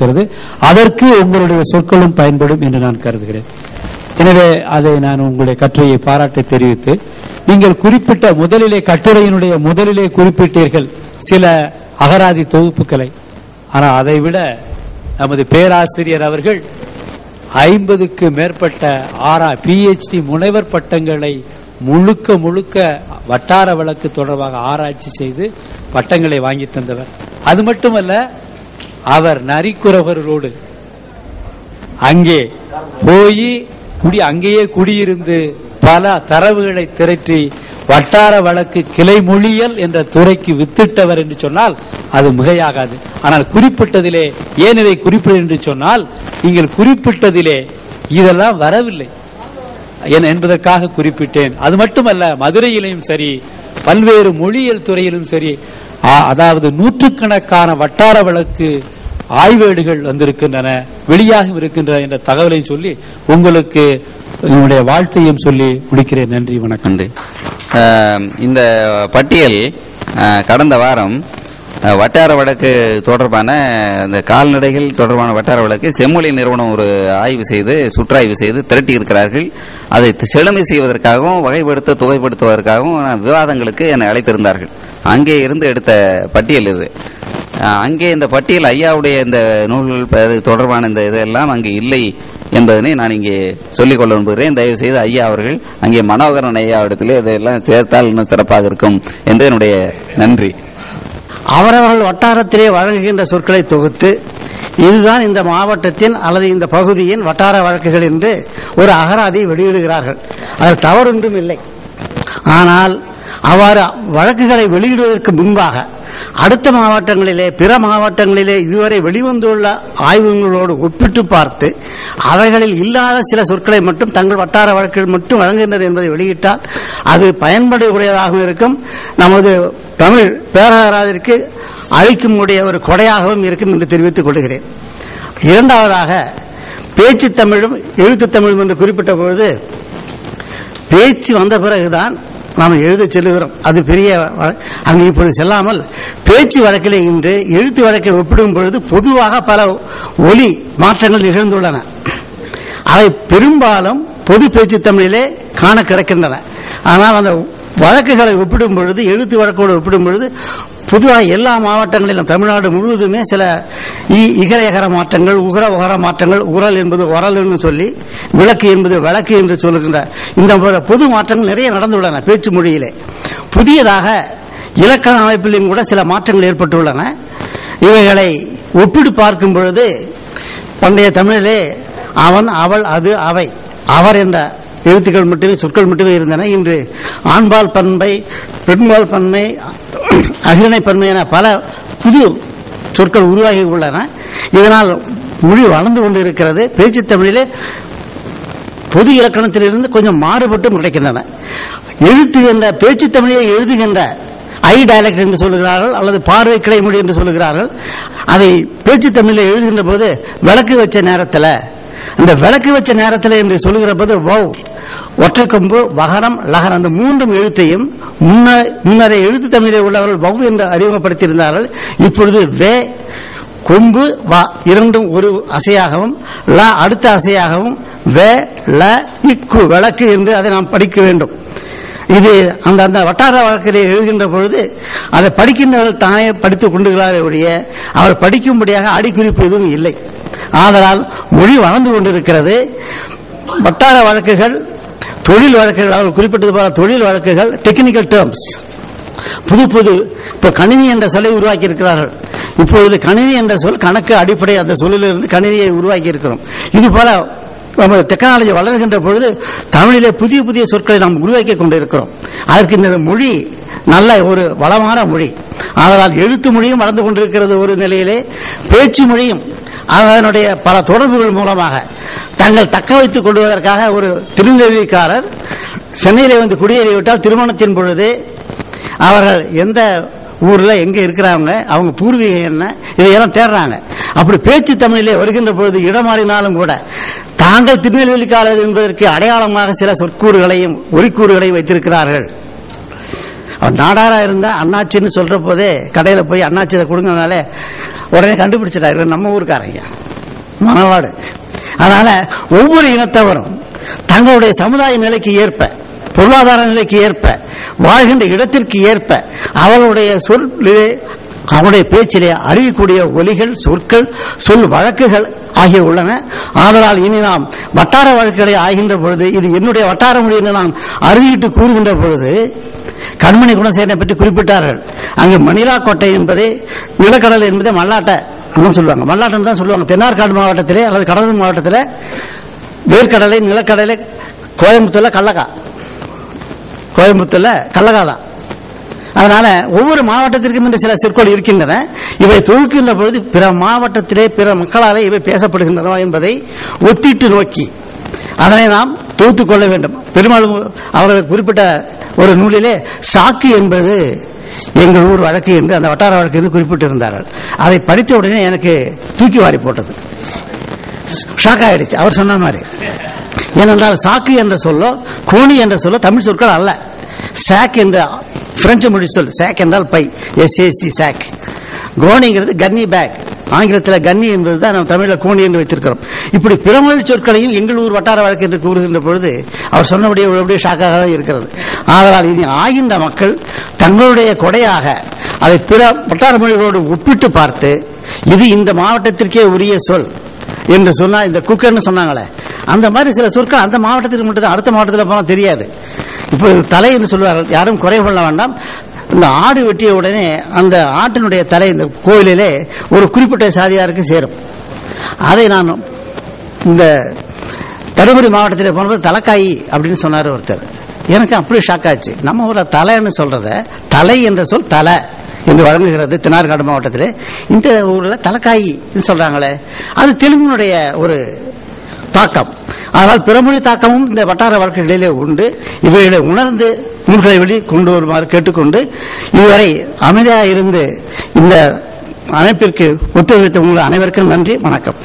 இருக்கிறது. அதற்கு உங்களுடைய சொற்களும் பயன்படும் என்று நான் கருதுகிறேன். எனவே அதை நான் உங்களுடைய கட்டுரையை பாராட்டி தெரிவித்து நீங்கள் குறிப்பிட்ட முதலிலே கட்டுரையினுடைய முதலிலே குறிப்பிட்டீர்கள் சில அகராதி தொகுப்புகளை. ஆனால் அதைவிட நமது பேராசிரியர் அவர்கள் ஐம்பதுக்கு மேற்பட்ட ஆரா பிஹெச்டி முனைவர் பட்டங்களை முழுக்க முழுக்க வட்டார வழக்கு தொடர்பாக ஆராய்ச்சி செய்து பட்டங்களை வாங்கி தந்தவர். அது மட்டுமல்ல அவர் நரிக்குறவர்களோடு அங்கே போய் குடி அங்கேயே குடியிருந்து பல தரவுகளை திரட்டி வட்டார வழக்கு கிளை மொழியல் என்ற துறைக்கு வித்திட்டவர் என்று சொன்னால் அது மிகையாகாது. ஆனால் குறிப்பிட்டதிலே ஏன் இதை குறிப்பிட என்று சொன்னால் நீங்கள் குறிப்பிட்டதிலே இதெல்லாம் வரவில்லை என்பதற்காக குறிப்பிட்டேன். அது மட்டுமல்ல மதுரையிலும் சரி பல்வேறு மொழியியல் துறையிலும் சரி அதாவது நூற்றுக்கணக்கான வட்டார வழக்கு ஆய்வேடுகள் வந்திருக்கின்றன வெளியாகவும் இருக்கின்றன என்ற தகவலையும் சொல்லி உங்களுக்கு என்னுடைய வாழ்த்தையும் சொல்லி முடிக்கிறேன். நன்றி வணக்கம். இந்த பட்டியல் கடந்த வாரம் வட்டார வழக்கு தொடர்பான இந்த கால்நடைகள் தொடர்பான வட்டார வழக்கு செம்மொழி நிறுவனம் ஒரு ஆய்வு செய்து சுற்றாய்வு செய்து திரட்டி இருக்கிறார்கள். அதை செழுமை செய்வதற்காகவும் வகைப்படுத்த தொகைப்படுத்துவதற்காகவும் விவாதங்களுக்கு என்னை அழைத்திருந்தார்கள். அங்கே இருந்து எடுத்த பட்டியல் இது. அங்கே இந்த பட்டியல் ஐயாவுடைய இந்த நூல்கள் தொடர்பான இந்த இதெல்லாம் அங்கே இல்லை என்பதனை நான் இங்கே சொல்லிக் கொள்ள விரும்புகிறேன். தயவு செய்து ஐயா அவர்கள் அங்கே மனோகரன் ஐயா இடத்திலே இதெல்லாம் சேர்த்தால் இன்னும் சிறப்பாக இருக்கும். என்று என்னுடைய நன்றி. அவரவர்கள் வட்டாரத்திலே வழங்குகின்ற சொற்களை தொகுத்து இதுதான் இந்த மாவட்டத்தின் அல்லது இந்த பகுதியின் வட்டார வழக்குகள் என்று ஒரு அகராதியை வெளியிடுகிறார்கள். அதில் தவறொன்றும் இல்லை. ஆனால் அவ்வாறு வழக்குகளை வெளியிடுவதற்கு முன்பாக அடுத்த மாவட்டங்களிலே பிற மாவட்டங்களிலே இதுவரை வெளிவந்துள்ள ஆய்வுகளோடு ஒப்பிட்டு பார்த்து அவைகளில் இல்லாத சில சொற்களை மட்டும் தங்கள் வட்டார வழக்குகள் மட்டும் வழங்குகின்றனர் என்பதை வெளியிட்டால் அது பயன்படக்கூடியதாகவும் இருக்கும். நமது தமிழ் பேரகராதிற்கு அழிக்கும் உடைய ஒரு கொடையாகவும் இருக்கும் என்று தெரிவித்துக் கொள்கிறேன். இரண்டாவதாக பேச்சு தமிழும் எழுத்து தமிழும் என்று குறிப்பிட்ட பொழுது பேச்சு வந்த பிறகுதான் நாம் எழுத செல்லுகிறோம். அது பெரிய வ- அங்கு இப்பொழுது செல்லாமல் பேச்சு வழக்கிலே இன்று எழுத்து வழக்கை ஒப்பிடும் பொழுது பொதுவாக பல ஒலி மாற்றங்கள் நிகழ்ந்துள்ளன. அவை பெரும்பாலும் பொது பேச்சு தமிழிலே காண கிடக்கின்றன. ஆனால் அந்த வழக்குகளை ஒப்பிடும் பொழுது எழுத்து வழக்கோடு ஒப்பிடும் பொழுது பொதுவாக எல்லா மாவட்டங்களிலும் தமிழ்நாடு முழுவதுமே சில இ- மாற்றங்கள் உகர உகர மாற்றங்கள் உரல் என்பது உரல் என்று சொல்லி விளக்கு என்பது விளக்கு என்று சொல்லுகின்ற இந்த பொது மாற்றங்கள் நிறைய நடந்துள்ளன பேச்சு மொழியிலே. புதியதாக இலக்கண அமைப்பிலும் கூட சில மாற்றங்கள் ஏற்பட்டுள்ளன. இவைகளை ஒப்பிட்டு பார்க்கும் பொழுது பண்டைய தமிழிலே அவன் அவள் அது அவை அவர் என்ற எழுத்துக்கள் மட்டுமே சொற்கள் மட்டுமே இருந்தன. இன்று ஆண்பால் பண்பை பெண்பால் பன்மை அகிரணை பன்மை என பல புது சொற்கள் உருவாகி உள்ளன. இதனால் மொழி வளர்ந்து கொண்டு இருக்கிறது பேச்சு தமிழிலே பொது இலக்கணத்திலிருந்து கொஞ்சம் மாறுபட்டும் கிடைக்கின்றன. எழுத்துகின்ற பேச்சு தமிழிலே எழுதுகின்ற ஐ டயலக்ட் என்று சொல்லுகிறார்கள் அல்லது பார்வை கிளைமொழி என்று சொல்லுகிறார்கள். அதை பேச்சு தமிழில் எழுதுகின்ற போது விளக்கு வச்ச நேரத்தில் அந்த விளக்கு வச்ச நேரத்தில் என்று சொல்லுகிற போது வௌ. ஒற்றை கொம்பு வகரம் லகரம் அந்த மூன்றும் எழுத்தையும் முன்ன- முன்னரே எழுத்து தமிழில் உள்ளவர்கள் வௌ என்று அறிமுகப்படுத்தியிருந்தார்கள். இப்பொழுது வே கொம்பு வா இரண்டும் ஒரு அசையாகவும் ல அடுத்த அசையாகவும் வே ல இக்கு விளக்கு என்று அதை நாம் படிக்க வேண்டும். இது அந்த அந்த வட்டார வழக்கில் எழுகின்ற பொழுது அதை படிக்கின்றவர்கள் தானே படித்துக் கொண்டுகிறாரே ஒழிய அவர் படிக்கும்படியாக அடிக்குறிப்பு எதுவும் இல்லை. ஆதலால் மொழி வளர்ந்து கொண்டிருக்கிறது. வட்டார வழக்குகள் தொழில் வழக்குகள் அவர்கள் குறிப்பிட்டது போல தொழில் வழக்குகள் டெக்னிக்கல் டேர்ம்ஸ் புது புது இப்ப கணினி என்ற சொல்லை உருவாக்கி இருக்கிறார்கள் இப்பொழுது கணினி என்ற சொல் கணக்கு அடிப்படை அந்த சொல்லிலிருந்து கணினியை உருவாக்கி இருக்கிறோம் இது போல நம்ம டெக்னாலஜி வளர்கின்ற பொழுது தமிழிலே புதிய புதிய சொற்களை நாம் உருவாக்கி கொண்டிருக்கிறோம். அதற்கு இந்த மொழி நல்ல ஒரு வளமான மொழி. ஆதலால் எழுத்து மொழியும் வளர்ந்து கொண்டிருக்கிறது ஒரு நிலையிலே பேச்சு மொழியும் அதனுடைய பல தொடர்புகள் மூலமாக தங்கள் தக்க வைத்துக் கொள்வதற்காக ஒரு திருநெல்வேலிக்காரர் சென்னையிலே வந்து குடியேறிவிட்டால் திருமணத்தின் பொழுது அவர்கள் எந்த ஊர்ல எங்க இருக்கிறாங்க அவங்க பூர்வீகம் என்ன இதையெல்லாம் தேடுறாங்க. அப்படி பேச்சு தமிழிலே வருகின்ற பொழுது இடமாறினாலும் கூட தாங்கள் திருநெல்வேலிக்காரர் என்பதற்கு அடையாளமாக சில சொற்கூறுகளையும் ஒலிக்கூறுகளையும் வைத்திருக்கிறார்கள். அவர் நாடாரா இருந்தா அண்ணாச்சின்னு சொல்ற போதே கடையில போய் அண்ணாச்சி இதை கொடுங்கனால உடனே கண்டுபிடிச்சிட்டாரு. நம்ம ஊருக்காரங்க. மணவாடு. அதனால ஒவ்வொரு இனத்தவரும் தங்களுடைய சமுதாய நிலைக்கு ஏற்ப பொருளாதார நிலைக்கு ஏற்ப வாழ்கின்ற இடத்திற்கு ஏற்ப அவர்களுடைய சொல்லிலே அவருடைய பேச்சிலே அறியக்கூடிய ஒலிகள் சொற்கள் சொல் வழக்குகள் ஆகிய உள்ளன. ஆதலால் இனி நாம் வட்டார வழக்குகளை ஆகின்ற பொழுது இது என்னுடைய வட்டார மொழி என்று நாம் அறுதியிட்டு கூறுகின்ற பொழுது கண்மணி குணசேகரனை பற்றி குறிப்பிட்டார்கள். அங்கு மணிலா கோட்டை என்பது நிலக்கடல் என்பது மல்லாட்டை சொல்லுவாங்க. மல்லாட்டம் தான் சொல்லுவாங்க. தென்னார்காடு மாவட்டத்திலே அல்லது கடலூர் மாவட்டத்தில் வேர்க்கடலை நிலக்கடலை கோயம்புத்தூர்ல கல்லகா கோயம்புத்தூர்ல கல்லகா தான். அதனால ஒவ்வொரு மாவட்டத்திற்கும் இந்த சில சொற்கள் இருக்கின்றன. இவை தொகுக்கின்ற பொழுது பிற மாவட்டத்திலே பிற மக்களாலே இவை பேசப்படுகின்றன என்பதை ஒத்திட்டு நோக்கி அதனை நாம் தொகுத்துக் கொள்ள வேண்டும். பெரும்பாலும் அவர்கள் குறிப்பிட்ட ஒரு நூலிலே சாக்கு என்பது எங்கள் ஊர் வழக்கு என்று அந்த வட்டார வழக்கு என்று குறிப்பிட்டிருந்தார்கள். அதை படித்த உடனே எனக்கு தூக்கி வாரி போட்டது. ஷாக் ஆயிடுச்சு. அவர் சொன்ன மாதிரி. ஏனென்றால் சாக்கு என்ற சொல்லோ கோணி என்ற சொல்லோ தமிழ் சொற்கள் அல்ல. சாக் என்ற பிரெஞ்சு மொழி சொல். சாக் என்றால் பை. SAC chalk. கோணிங்கிறது கன்னி பேக். ஆங்கிலத்தில் கன்னி என்பது தான் நம்ம தமிழில் கோணி என்று வைத்திருக்கிறோம். இப்படி பிறமொழி சொற்களையும் எங்கள் ஊர் வட்டார வழக்கு என்று கூறுகின்ற பொழுது அவர் சொன்னபடியே உள்ளபடியே ஷாக்காக தான் இருக்கிறது. ஆதலால் இனி ஆகின்ற மக்கள் தங்களுடைய கொடையாக அதை பிற வட்டார மொழிகளோடு ஒப்பிட்டு பார்த்து இது இந்த மாவட்டத்திற்கே உரிய சொல் என்று சொன்னா இந்த குக்கர்னு சொன்னாங்களே அந்த மாதிரி சில சொற்கள் அந்த மாவட்டத்திற்கு மட்டும்தான் அடுத்த மாவட்டத்தில் போனால் தெரியாது. இப்போ தலை என்று சொல்வார்கள் யாரும் குறை கொள்ள வேண்டாம். இந்த ஆடு வெட்டிய உடனே அந்த ஆட்டினுடைய தலை இந்த கோயிலிலே ஒரு குறிப்பிட்ட சாதியாருக்கு சேரும். அதை நான் இந்த தருமபுரி மாவட்டத்தில் போனபோது தலைக்காயி அப்படின்னு சொன்னார் ஒருத்தர். எனக்கு அப்படி ஷாக் ஆச்சு. நம்ம ஊரில் தலைன்னு சொல்றத தலை என்ற சொல் தலை என்று வழங்குகிறது தினார்காடு மாவட்டத்தில். இந்த ஊரில் தலைக்காயி சொல்றாங்களே. அது தெலுங்கினுடைய ஒரு தாக்கம். ஆனால் பிறமொழி தாக்கமும் இந்த வட்டார வழக்குகளிலே உண்டு. இவைகளை உணர்ந்து நூல்களை வெளி கொண்டு வருமாறு கேட்டுக்கொண்டு இதுவரை அமைதியாக இருந்து இந்த அமைப்பிற்கு ஒத்துழைத்த உங்கள் அனைவருக்கும் நன்றி வணக்கம்.